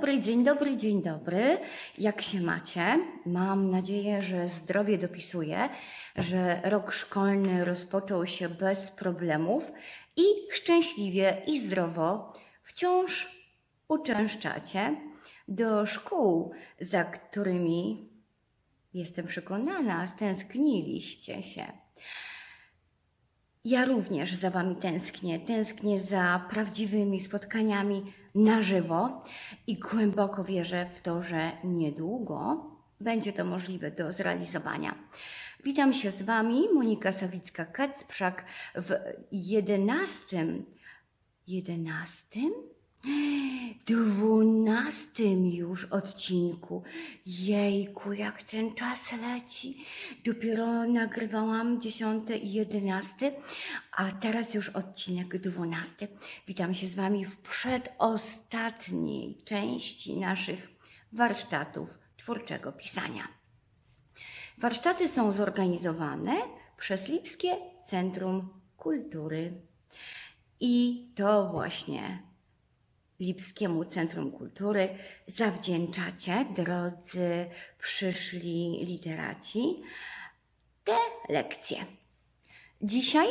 Dobry, dzień dobry, dzień dobry. Jak się macie? Mam nadzieję, że zdrowie dopisuje, że rok szkolny rozpoczął się bez problemów i szczęśliwie i zdrowo wciąż uczęszczacie do szkół, za którymi jestem przekonana, stęskniliście się. Ja również za Wami tęsknię. Tęsknię za prawdziwymi spotkaniami na żywo i głęboko wierzę w to, że niedługo będzie to możliwe do zrealizowania. Witam się z Wami, Monika Sawicka-Kacprzak w jedenastym, jedenastym? Dwunastym już odcinku. Jejku, jak ten czas leci. Dopiero nagrywałam dziesiąty i jedenasty, a teraz już odcinek dwunasty. Witam się z Wami w przedostatniej części naszych warsztatów twórczego pisania. Warsztaty są zorganizowane przez Lipskie Centrum Kultury. I to właśnie Lipskiemu Centrum Kultury zawdzięczacie, drodzy przyszli literaci, te lekcje. Dzisiaj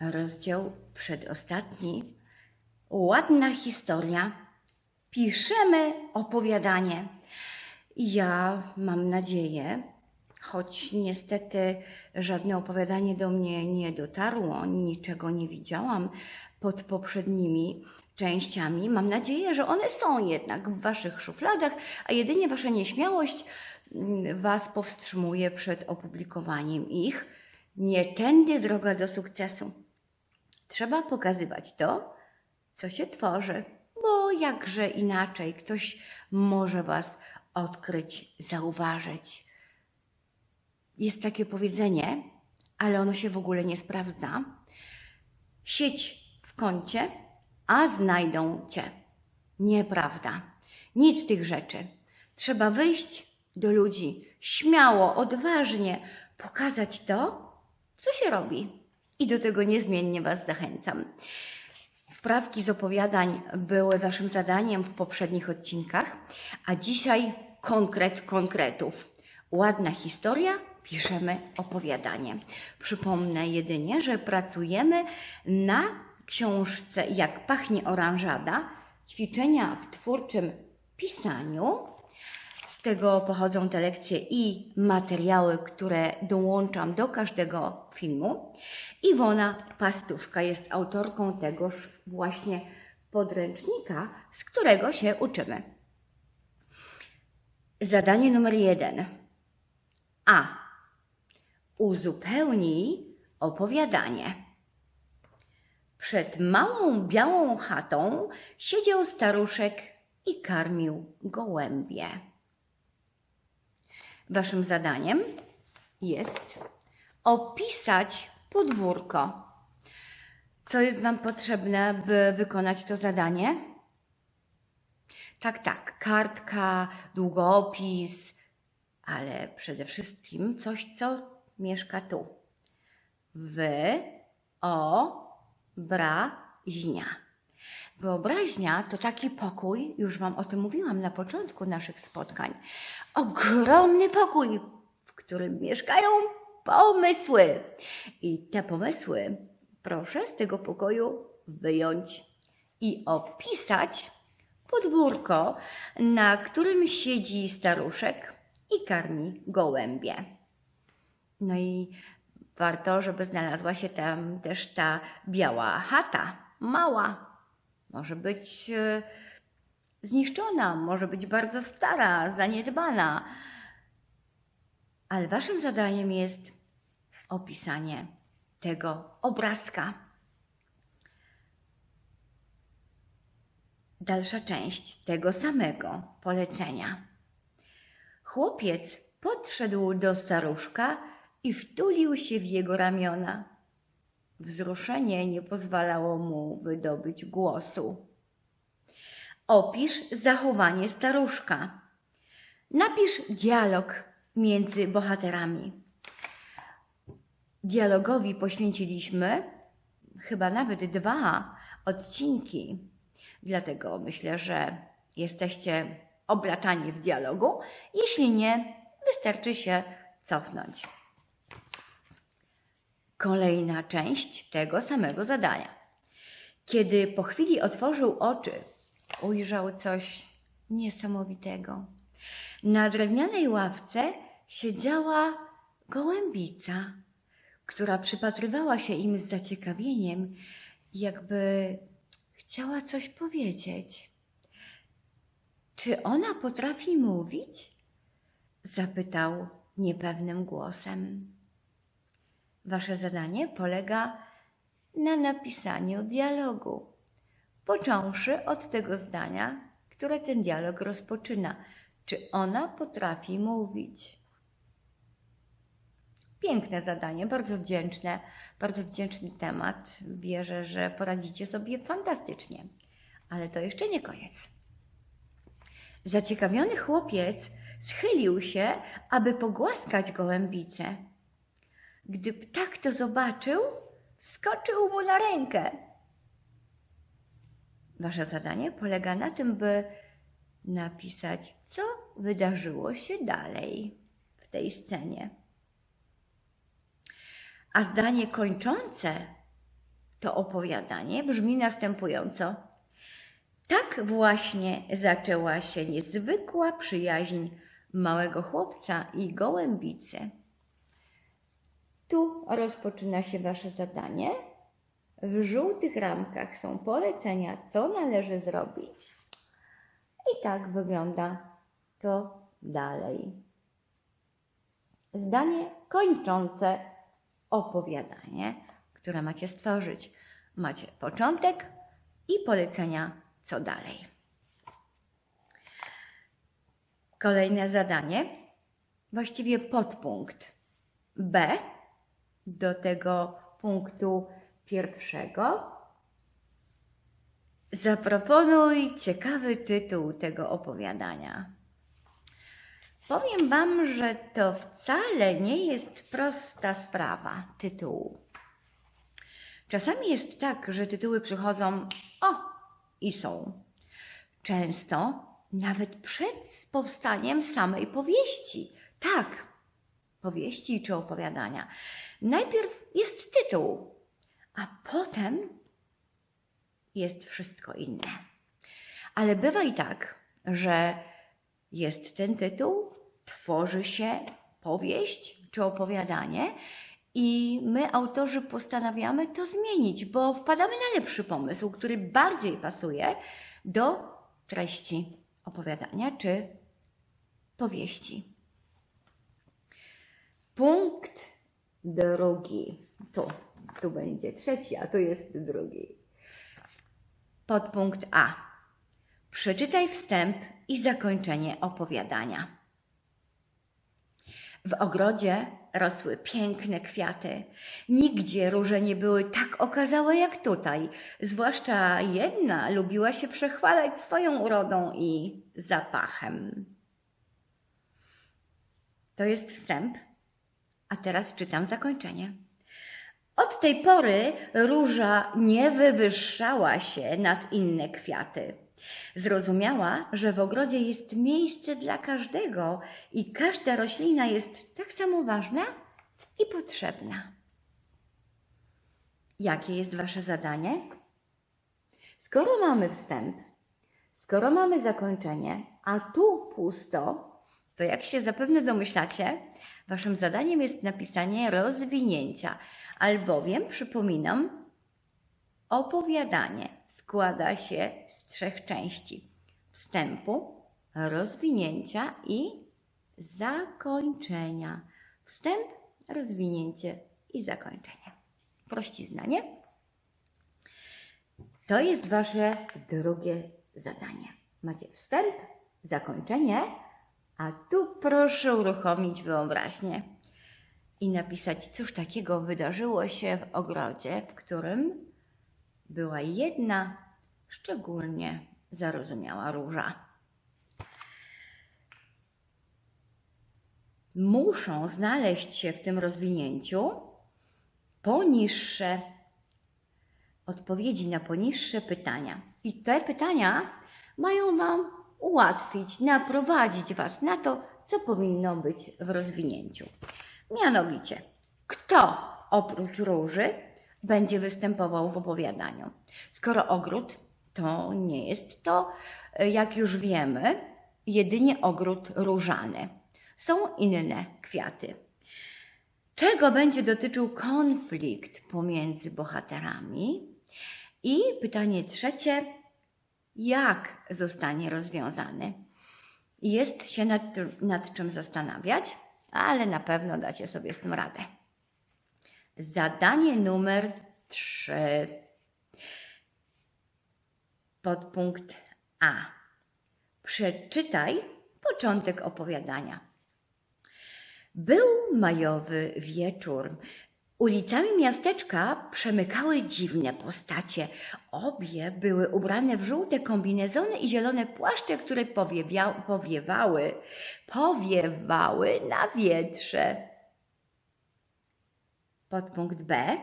rozdział przedostatni. Ładna historia. Piszemy opowiadanie. Ja mam nadzieję, choć niestety żadne opowiadanie do mnie nie dotarło, niczego nie widziałam pod poprzednimi częściami. Mam nadzieję, że one są jednak w Waszych szufladach, a jedynie Wasza nieśmiałość mm, Was powstrzymuje przed opublikowaniem ich. Nie tędy droga do sukcesu. Trzeba pokazywać to, co się tworzy, bo jakże inaczej ktoś może Was odkryć, zauważyć. Jest takie powiedzenie, ale ono się w ogóle nie sprawdza. Sieć w kącie, a znajdą cię. Nieprawda. Nic z tych rzeczy. Trzeba wyjść do ludzi śmiało, odważnie, pokazać to, co się robi. I do tego niezmiennie Was zachęcam. Wprawki z opowiadań były Waszym zadaniem w poprzednich odcinkach, a dzisiaj konkret konkretów. Ładna historia, piszemy opowiadanie. Przypomnę jedynie, że pracujemy na książce Jak pachnie oranżada, ćwiczenia w twórczym pisaniu. Z tego pochodzą te lekcje i materiały, które dołączam do każdego filmu. Iwona Pastuszka jest autorką tegoż właśnie podręcznika, z którego się uczymy. Zadanie numer jeden. A. Uzupełnij opowiadanie. Przed małą białą chatą siedział staruszek i karmił gołębie. Waszym zadaniem jest opisać podwórko. Co jest Wam potrzebne, by wykonać to zadanie? Tak, tak, kartka, długopis, ale przede wszystkim coś, co mieszka tu. Wyobraźnia. Wyobraźnia to taki pokój, już Wam o tym mówiłam na początku naszych spotkań. Ogromny pokój, w którym mieszkają pomysły. I te pomysły proszę z tego pokoju wyjąć i opisać podwórko, na którym siedzi staruszek i karmi gołębie. No i warto, żeby znalazła się tam też ta biała chata, mała. Może być e, zniszczona, może być bardzo stara, zaniedbana. Ale waszym zadaniem jest opisanie tego obrazka. Dalsza część tego samego polecenia. Chłopiec podszedł do staruszka i wtulił się w jego ramiona. Wzruszenie nie pozwalało mu wydobyć głosu. Opisz zachowanie staruszka. Napisz dialog między bohaterami. Dialogowi poświęciliśmy chyba nawet dwa odcinki. Dlatego myślę, że jesteście oblatani w dialogu. Jeśli nie, wystarczy się cofnąć. Kolejna część tego samego zadania. Kiedy po chwili otworzył oczy, ujrzał coś niesamowitego. Na drewnianej ławce siedziała gołębica, która przypatrywała się im z zaciekawieniem, jakby chciała coś powiedzieć. Czy ona potrafi mówić? Zapytał niepewnym głosem. Wasze zadanie polega na napisaniu dialogu, począwszy od tego zdania, które ten dialog rozpoczyna. Czy ona potrafi mówić? Piękne zadanie, bardzo wdzięczne, bardzo wdzięczny temat. Wierzę, że poradzicie sobie fantastycznie. Ale to jeszcze nie koniec. Zaciekawiony chłopiec schylił się, aby pogłaskać gołębicę. Gdy ptak to zobaczył, wskoczył mu na rękę. Wasze zadanie polega na tym, by napisać, co wydarzyło się dalej w tej scenie. A zdanie kończące to opowiadanie brzmi następująco. Tak właśnie zaczęła się niezwykła przyjaźń małego chłopca i gołębicy. Tu rozpoczyna się Wasze zadanie. W żółtych ramkach są polecenia, co należy zrobić. I tak wygląda to dalej. Zdanie kończące opowiadanie, które macie stworzyć. Macie początek i polecenia, co dalej. Kolejne zadanie, właściwie podpunkt B do tego punktu pierwszego. Zaproponuj ciekawy tytuł tego opowiadania. Powiem Wam, że to wcale nie jest prosta sprawa tytułu. Czasami jest tak, że tytuły przychodzą o i są. Często nawet przed powstaniem samej powieści. Tak, powieści czy opowiadania. Najpierw jest tytuł, a potem jest wszystko inne. Ale bywa i tak, że jest ten tytuł, tworzy się powieść czy opowiadanie, i my, autorzy, postanawiamy to zmienić, bo wpadamy na lepszy pomysł, który bardziej pasuje do treści opowiadania czy powieści. Punkt drugi. Tu, tu będzie trzeci, a tu jest drugi. Podpunkt A. Przeczytaj wstęp i zakończenie opowiadania. W ogrodzie rosły piękne kwiaty. Nigdzie róże nie były tak okazałe jak tutaj. Zwłaszcza jedna lubiła się przechwalać swoją urodą i zapachem. To jest wstęp, a teraz czytam zakończenie. Od tej pory róża nie wywyższała się nad inne kwiaty. Zrozumiała, że w ogrodzie jest miejsce dla każdego i każda roślina jest tak samo ważna i potrzebna. Jakie jest Wasze zadanie? Skoro mamy wstęp, skoro mamy zakończenie, a tu pusto, to jak się zapewne domyślacie, Waszym zadaniem jest napisanie rozwinięcia, albowiem, przypominam, opowiadanie składa się z trzech części: wstępu, rozwinięcia i zakończenia. Wstęp, rozwinięcie i zakończenie. Prościzna, nie? To jest Wasze drugie zadanie. Macie wstęp, zakończenie, a tu proszę uruchomić wyobraźnię i napisać, cóż takiego wydarzyło się w ogrodzie, w którym była jedna szczególnie zarozumiała róża. Muszą znaleźć się w tym rozwinięciu poniższe odpowiedzi na poniższe pytania. I te pytania mają Wam ułatwić, naprowadzić Was na to, co powinno być w rozwinięciu. Mianowicie, kto oprócz róży będzie występował w opowiadaniu? Skoro ogród to nie jest to, jak już wiemy, jedynie ogród różany. Są inne kwiaty. Czego będzie dotyczył konflikt pomiędzy bohaterami? I pytanie trzecie, jak zostanie rozwiązany? Jest się nad, nad czym zastanawiać, ale na pewno dacie sobie z tym radę. Zadanie numer trzy. Podpunkt A. Przeczytaj początek opowiadania. Był majowy wieczór. Ulicami miasteczka przemykały dziwne postacie. Obie były ubrane w żółte kombinezony i zielone płaszcze, które powiewia- powiewały, powiewały na wietrze. Podpunkt B.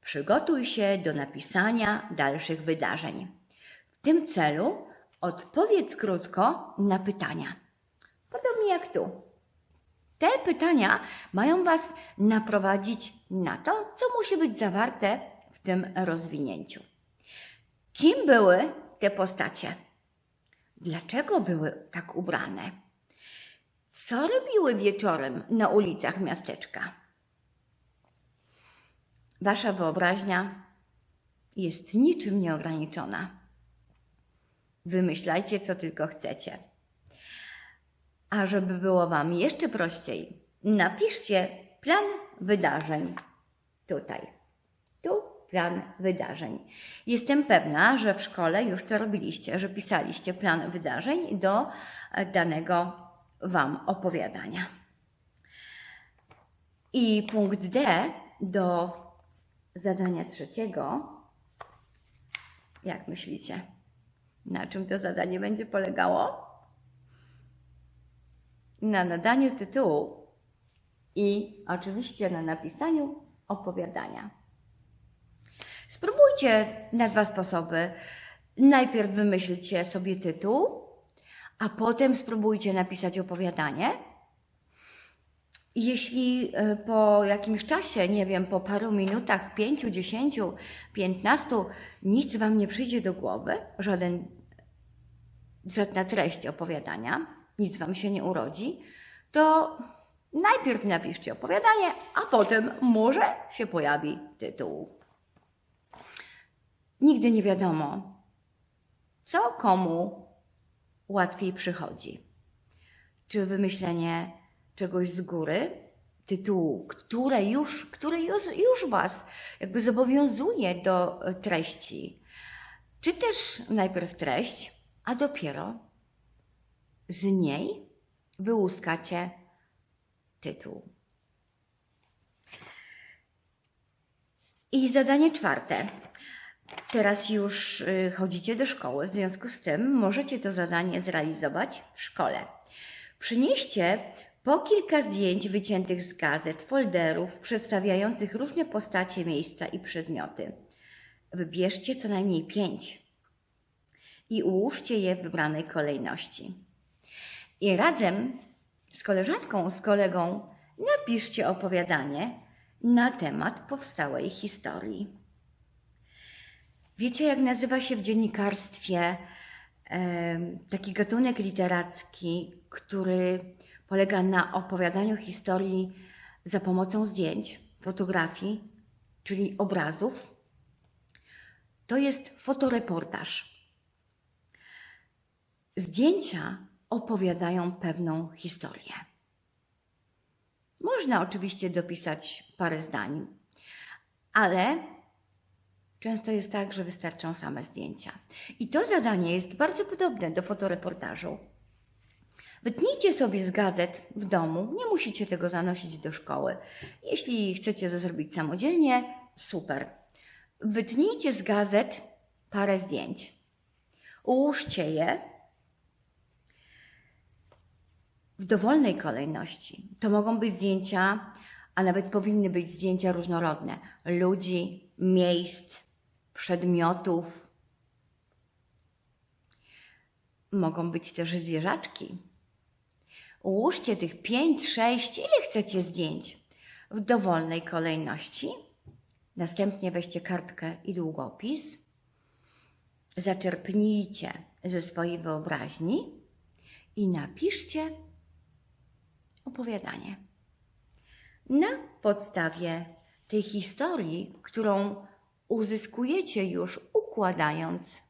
Przygotuj się do napisania dalszych wydarzeń. W tym celu odpowiedz krótko na pytania. Podobnie jak tu. Te pytania mają Was naprowadzić na to, co musi być zawarte w tym rozwinięciu. Kim były te postacie? Dlaczego były tak ubrane? Co robiły wieczorem na ulicach miasteczka? Wasza wyobraźnia jest niczym nieograniczona. Wymyślajcie, co tylko chcecie. A żeby było Wam jeszcze prościej, napiszcie plan wydarzeń tutaj. Tu plan wydarzeń. Jestem pewna, że w szkole już to robiliście, że pisaliście plan wydarzeń do e, danego Wam opowiadania. I punkt D do zadania trzeciego. Jak myślicie? Na czym to zadanie będzie polegało? Na nadaniu tytułu i oczywiście na napisaniu opowiadania. Spróbujcie na dwa sposoby. Najpierw wymyślcie sobie tytuł, a potem spróbujcie napisać opowiadanie. Jeśli e, po jakimś czasie, nie wiem, po paru minutach, pięciu, dziesięciu, piętnastu, nic Wam nie przyjdzie do głowy, żaden żadna treść opowiadania, nic Wam się nie urodzi, to najpierw napiszcie opowiadanie, a potem może się pojawi tytuł. Nigdy nie wiadomo, co komu łatwiej przychodzi. Czy wymyślenie czegoś z góry, tytułu, które już, który już, już Was jakby zobowiązuje do treści, czy też najpierw treść, a dopiero z niej wyłuskacie tytuł. I zadanie czwarte. Teraz już y, chodzicie do szkoły, w związku z tym możecie to zadanie zrealizować w szkole. Przynieście po kilka zdjęć wyciętych z gazet, folderów przedstawiających różne postacie, miejsca i przedmioty. Wybierzcie co najmniej pięć i ułóżcie je w wybranej kolejności. I razem z koleżanką, z kolegą napiszcie opowiadanie na temat powstałej historii. Wiecie, jak nazywa się w dziennikarstwie taki gatunek literacki, który polega na opowiadaniu historii za pomocą zdjęć, fotografii, czyli obrazów? To jest fotoreportaż. Zdjęcia opowiadają pewną historię. Można oczywiście dopisać parę zdań, ale często jest tak, że wystarczą same zdjęcia. I to zadanie jest bardzo podobne do fotoreportażu. Wytnijcie sobie z gazet w domu, nie musicie tego zanosić do szkoły. Jeśli chcecie to zrobić samodzielnie, super. Wytnijcie z gazet parę zdjęć. Ułóżcie je w dowolnej kolejności. To mogą być zdjęcia, a nawet powinny być zdjęcia różnorodne ludzi, miejsc, przedmiotów. Mogą być też zwierzaczki. Ułóżcie tych pięć, sześć, ile chcecie zdjęć w dowolnej kolejności. Następnie weźcie kartkę i długopis. Zaczerpnijcie ze swojej wyobraźni i napiszcie opowiadanie. Na podstawie tej historii, którą uzyskujecie już układając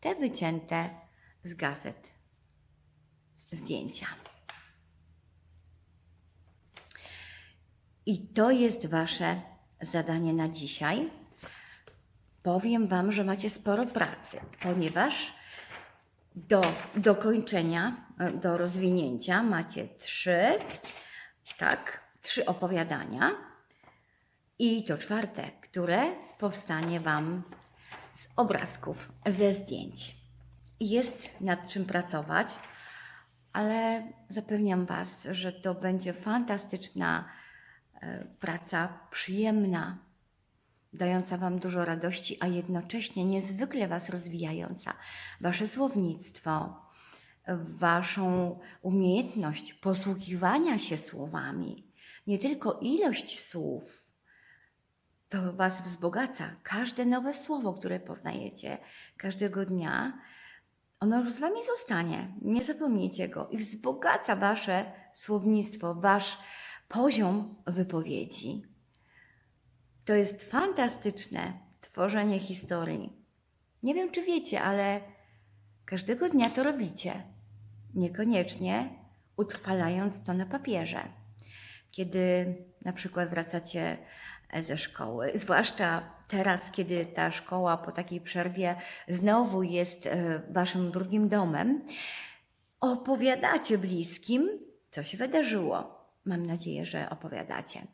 te wycięte z gazet zdjęcia. I to jest Wasze zadanie na dzisiaj. Powiem Wam, że macie sporo pracy, ponieważ do dokończenia, e, do rozwinięcia macie trzy, tak, trzy opowiadania i to czwarte, które powstanie Wam z obrazków, ze zdjęć. Jest nad czym pracować, ale zapewniam Was, że to będzie fantastyczna e, praca, przyjemna, dająca Wam dużo radości, a jednocześnie niezwykle Was rozwijająca. Wasze słownictwo, Waszą umiejętność posługiwania się słowami, nie tylko ilość słów, to Was wzbogaca. Każde nowe słowo, które poznajecie każdego dnia, ono już z Wami zostanie. Nie zapomnijcie go i wzbogaca Wasze słownictwo, Wasz poziom wypowiedzi. To jest fantastyczne tworzenie historii. Nie wiem, czy wiecie, ale każdego dnia to robicie. Niekoniecznie utrwalając to na papierze. Kiedy na przykład wracacie ze szkoły, zwłaszcza teraz, kiedy ta szkoła po takiej przerwie znowu jest e, waszym drugim domem, opowiadacie bliskim, co się wydarzyło. Mam nadzieję, że opowiadacie.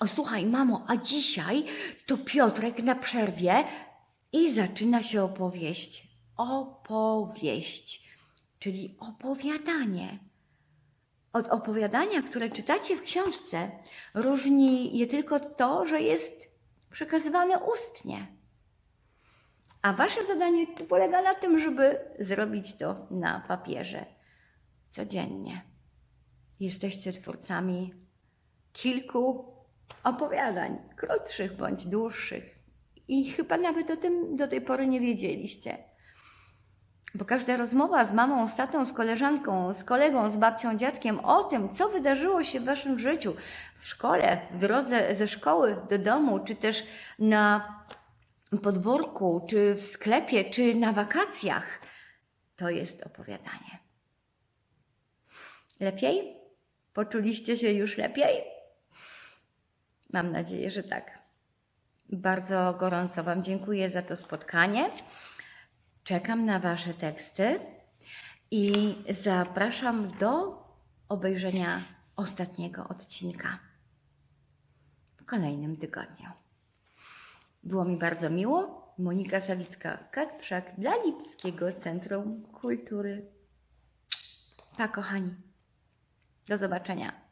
O, słuchaj, mamo, a dzisiaj to Piotrek na przerwie i zaczyna się opowieść. Opowieść, czyli opowiadanie. Od opowiadania, które czytacie w książce, różni je tylko to, że jest przekazywane ustnie. A wasze zadanie polega na tym, żeby zrobić to na papierze codziennie. Jesteście twórcami kilku opowiadań, krótszych bądź dłuższych. I chyba nawet o tym do tej pory nie wiedzieliście. Bo każda rozmowa z mamą, z tatą, z koleżanką, z kolegą, z babcią, dziadkiem o tym, co wydarzyło się w waszym życiu, w szkole, w drodze ze szkoły do domu, czy też na podwórku, czy w sklepie, czy na wakacjach, to jest opowiadanie. Lepiej? Poczuliście się już lepiej? Mam nadzieję, że tak. Bardzo gorąco Wam dziękuję za to spotkanie. Czekam na Wasze teksty i zapraszam do obejrzenia ostatniego odcinka w kolejnym tygodniu. Było mi bardzo miło. Monika Sawicka-Katprzak dla Lipskiego Centrum Kultury. Pa, kochani. Do zobaczenia.